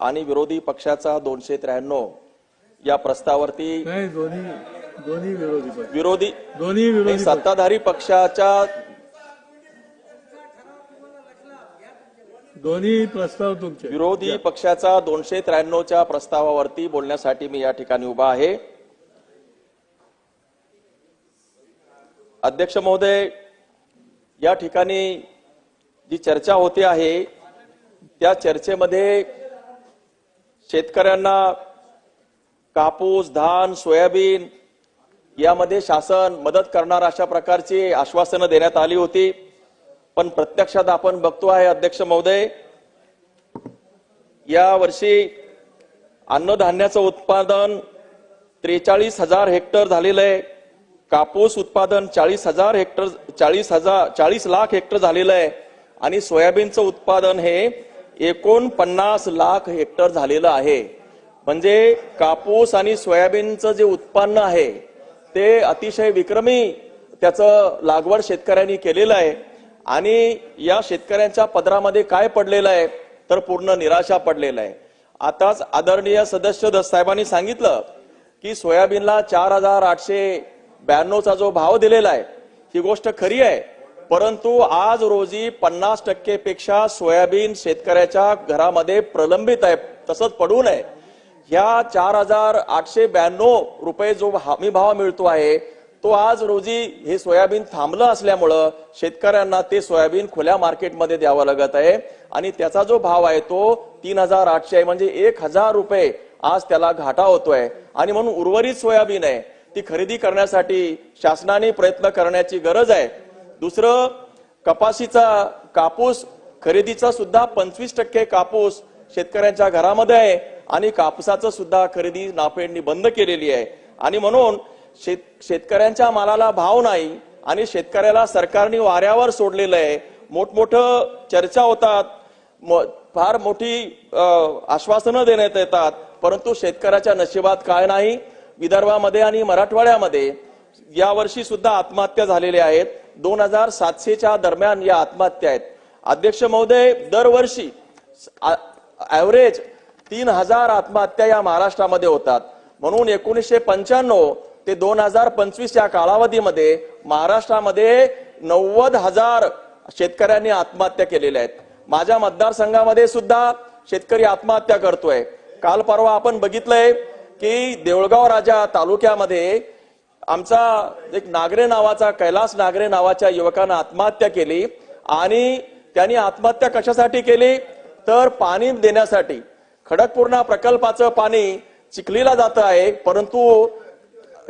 आणि विरोधी पक्षाचा दोनशे त्र्याण्णव या प्रस्तावावरती दोन्ही विरोधी दोन्ही विरोधी सत्ताधारी पक्षाच्या दोन्ही प्रस्ताव तुमचे. विरोधी पक्षाचा दोनशे त्र्याण्णवच्या प्रस्तावावरती बोलण्यासाठी मी या ठिकाणी उभा आहे. अध्यक्ष महोदय या ठिकाणी जी चर्चा होते आहे त्या चर्चेमध्ये शेतकऱ्यांना कापूस धान सोयाबीन यामध्ये शासन मदत करणार अशा प्रकारची आश्वासनं देण्यात आली होती. पण प्रत्यक्षात आपण बघतो आहे अध्यक्ष महोदय या वर्षी अन्नधान्याचं उत्पादन त्रेचाळीस हजार हेक्टर झालेलं आहे. कापूस उत्पादन चाळीस हजार हेक्टर चाळीस हजार चाळीस लाख हेक्टर झालेलं आहे. आणि सोयाबीनचं उत्पादन हे एकोणपन्नास लाख हेक्टर झालेलं आहे. म्हणजे कापूस आणि सोयाबीनचं जे उत्पन्न आहे ते अतिशय विक्रमी त्याचं लागवड शेतकऱ्यांनी केलेलं आहे. आणि या शेतकऱ्यांच्या पदरामध्ये काय पडलेलं आहे तर पूर्ण निराशा पडलेलं आहे. आताच आदरणीय सदस्य दस साहेबांनी सांगितलं की सोयाबीनला चार हजार आठशे ब्याण्णवचा जो भाव दिलेला आहे ही गोष्ट खरी आहे. परंतु आज रोजी पन्नास टक्केपेक्षा सोयाबीन शेतकऱ्याच्या घरामध्ये प्रलंबित आहे तसंच पडू नये. ह्या चार हजार आठशे ब्याण्णव रुपये जो हमी भाव मिळतो आहे तो आज रोजी हे सोयाबीन थांबलं असल्यामुळं शेतकऱ्यांना ते सोयाबीन खुल्या मार्केटमध्ये द्यावं लागत आहे. आणि त्याचा जो भाव आहे तो तीन हजार आठशे आहे म्हणजे एक हजार रुपये आज त्याला घाटा होतोय. आणि म्हणून उर्वरित सोयाबीन आहे ती खरेदी करण्यासाठी शासनाने प्रयत्न करण्याची गरज आहे. दुसरं कपाशीचा कापूस खरेदीचा सुद्धा पंचवीस टक्के कापूस शेतकऱ्यांच्या घरामध्ये आहे आणि कापसाचं सुद्धा खरेदी नाफेडनी बंद केलेली आहे. आणि म्हणून शेत शेतकऱ्यांच्या मालाला भाव नाही आणि शेतकऱ्याला सरकारने वाऱ्यावर सोडलेलं आहे. मोठमोठं चर्चा होतात. म- फार मोठी आश्वासनं देण्यात येतात. परंतु शेतकऱ्याच्या नशिबात काय नाही? विदर्भामध्ये आणि मराठवाड्यामध्ये यावर्षी सुद्धा आत्महत्या झालेल्या आहेत. दोन हजार सातशेच्या दरम्यान या आत्महत्या आहेत. अध्यक्ष महोदय दरवर्षी ॲव्हरेज तीन हजार आत्महत्या या महाराष्ट्रामध्ये होतात. म्हणून एकोणीसशे पंच्याण्णव ते दोन हजार पंचवीस या कालावधीमध्ये महाराष्ट्रामध्ये नव्वद हजार शेतकऱ्यांनी आत्महत्या केलेल्या आहेत. माझ्या मतदारसंघामध्ये सुद्धा शेतकरी आत्महत्या करतोय. काल परवा आपण बघितलंय की देऊळगाव राजा तालुक्यामध्ये आमचा एक नागरे नावाचा कैलास नागरे नावाच्या युवकानं आत्महत्या केली आणि त्यांनी आत्महत्या कशासाठी केली? तर पाणी देण्यासाठी. खडकपूर्णा प्रकल्पाचं पाणी चिखलीला जात आहे परंतु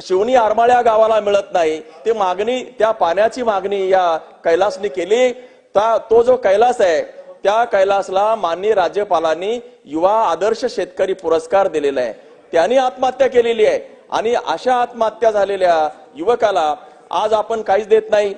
शिवणी आरमाळ्या गावाला मिळत नाही. ते मागणी त्या पाण्याची मागणी या कैलासने केली. त्या तो जो कैलास आहे त्या कैलासला माननीय राज्यपालांनी युवा आदर्श शेतकरी पुरस्कार दिलेला आहे. त्यांनी आत्महत्या केलेली आहे. आणि अशा आत्महत्या झालेल्या युवकाला आज आपण काहीच देत नाही.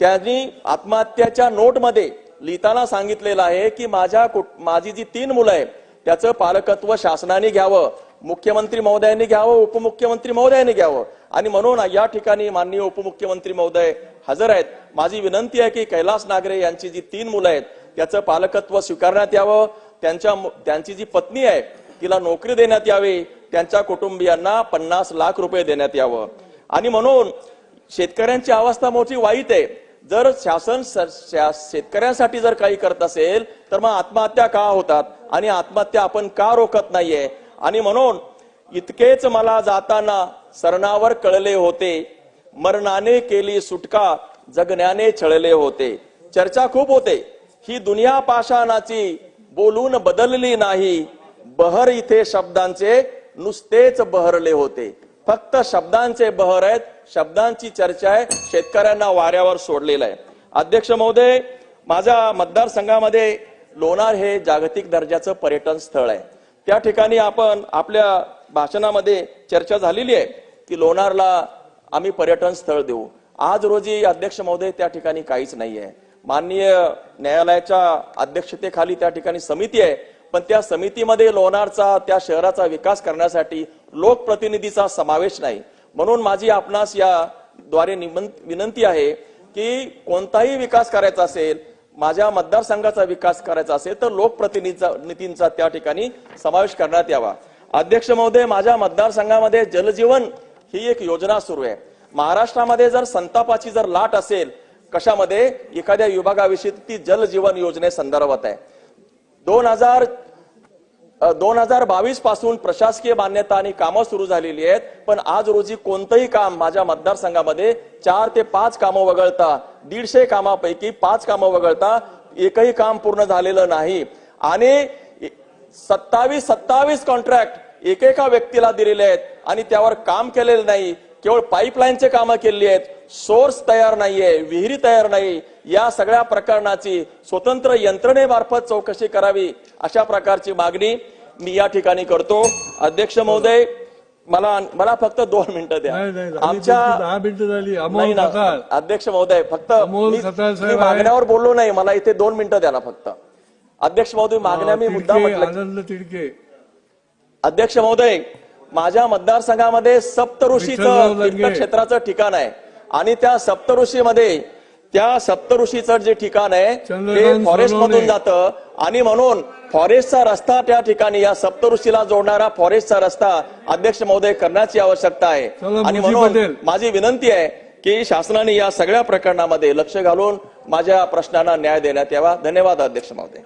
त्यांनी आत्महत्याच्या नोटमध्ये लिहिताना सांगितलेलं आहे की माझ्या कुट- माझी जी तीन मुलं आहे त्याचं पालकत्व शासनाने घ्यावं मुख्यमंत्री महोदयांनी घ्यावं उपमुख्यमंत्री महोदयांनी घ्यावं. आणि म्हणून या ठिकाणी माननीय उपमुख्यमंत्री महोदय हजर आहेत. माझी विनंती आहे की कैलास नागरे यांची जी तीन मुलं आहेत त्याचं पालकत्व स्वीकारण्यात यावं. त्यांच्या त्यांची जी पत्नी आहे तिला नोकरी देण्यात यावी. त्यांच्या कुटुंबियांना पन्नास लाख रुपये देण्यात यावं. आणि म्हणून शेतकऱ्यांची अवस्था मोठी वाईट आहे. जर शासन स- शेतकऱ्यांसाठी जर काही करत असेल तर मग आत्महत्या का होतात? आणि आत्महत्या आपण का रोखत नाहीये? आणि म्हणून इतकेच मला जाताना सरणावर कळले होते. मरणाने केली सुटका जगण्याने छळले होते. चर्चा खूप होते. ही दुनिया पाषाणाची बोलून बदलली नाही. बहर इथे शब्दांचे नुसतेच बहरले होते. फक्त शब्दांचे बहर आहेत शब्दांची चर्चा आहे शेतकऱ्यांना वाऱ्यावर सोडलेलं आहे. अध्यक्ष महोदय माझ्या मतदारसंघामध्ये लोणार हे जागतिक दर्जाचं पर्यटन स्थळ आहे. त्या ठिकाणी आपण आपल्या भाषणामध्ये चर्चा झालेली आहे की लोणारला आम्ही पर्यटन स्थळ देऊ. आज रोजी अध्यक्ष महोदय त्या ठिकाणी काहीच नाही आहे माननीय न्यायालयाच्या अध्यक्षतेखाली त्या ठिकाणी समिती आहे. पण त्या समितीमध्ये लोणारचा त्या शहराचा विकास करण्यासाठी लोकप्रतिनिधीचा समावेश नाही. म्हणून माझी आपणास या द्वारे विनंती आहे की कोणताही विकास करायचा असेल माझ्या मतदारसंघाचा विकास करायचा असेल तर लोकप्रतिनिधीचा नितींचा त्या ठिकाणी समावेश करण्यात यावा. अध्यक्ष महोदय माझ्या मतदारसंघामध्ये जलजीवन ही एक योजना सुरू आहे. महाराष्ट्रामध्ये जर संतापाची जर लाट असेल कशामध्ये? एखाद्या विभागाविषयी ती जलजीवन योजनेसंदर्भात आहे. दोन हजार दोन हजार बावीसपासून प्रशासकीय मान्यता आणि कामं सुरू झालेली आहेत पण आज रोजी कोणतंही काम माझ्या मतदारसंघामध्ये चार ते पाच कामं वगळता दीडशे कामापैकी पाच कामं वगळता एकही काम पूर्ण झालेलं नाही. आणि सत्तावीस सत्तावीस कॉन्ट्रॅक्ट एकेका व्यक्तीला दिलेले आहेत आणि त्यावर काम केलेलं नाही. केवळ पाईपलाईनचे कामं केलेली आहेत. सोर्स तयार नाहीये विहिरी तयार नाही. या सगळ्या प्रकरणाची स्वतंत्र यंत्रणेमार्फत चौकशी करावी अशा प्रकारची मागणी मी या ठिकाणी करतो. अध्यक्ष महोदय मला मला फक्त दोन मिनिटं द्या. आमच्या झाली. अध्यक्ष महोदय फक्त मी-. मागण्यावर बोललो नाही. मला इथे दोन मिनिटं द्या ना फक्त. अध्यक्ष महोदय मागण्या मी मुद्दा म्हटलं अध्यक्ष महोदय माझ्या मतदारसंघामध्ये सप्तऋषीचं. तीर्थक्षेत्राचं ठिकाण आहे आणि त्या सप्तऋषीमध्ये त्या सप्तऋषीचं जे ठिकाण आहे ते फॉरेस्ट मधून. जातं आणि म्हणून फॉरेस्टचा रस्ता त्या ठिकाणी या सप्तऋषीला जोडणारा फॉरेस्टचा रस्ता अध्यक्ष महोदय करण्याची आवश्यकता आहे आणि म्हणून. माझी विनंती आहे की शासनाने या सगळ्या प्रकरणामध्ये लक्ष घालून माझ्या प्रश्नांना न्याय देण्यात यावा धन्यवाद अध्यक्ष महोदय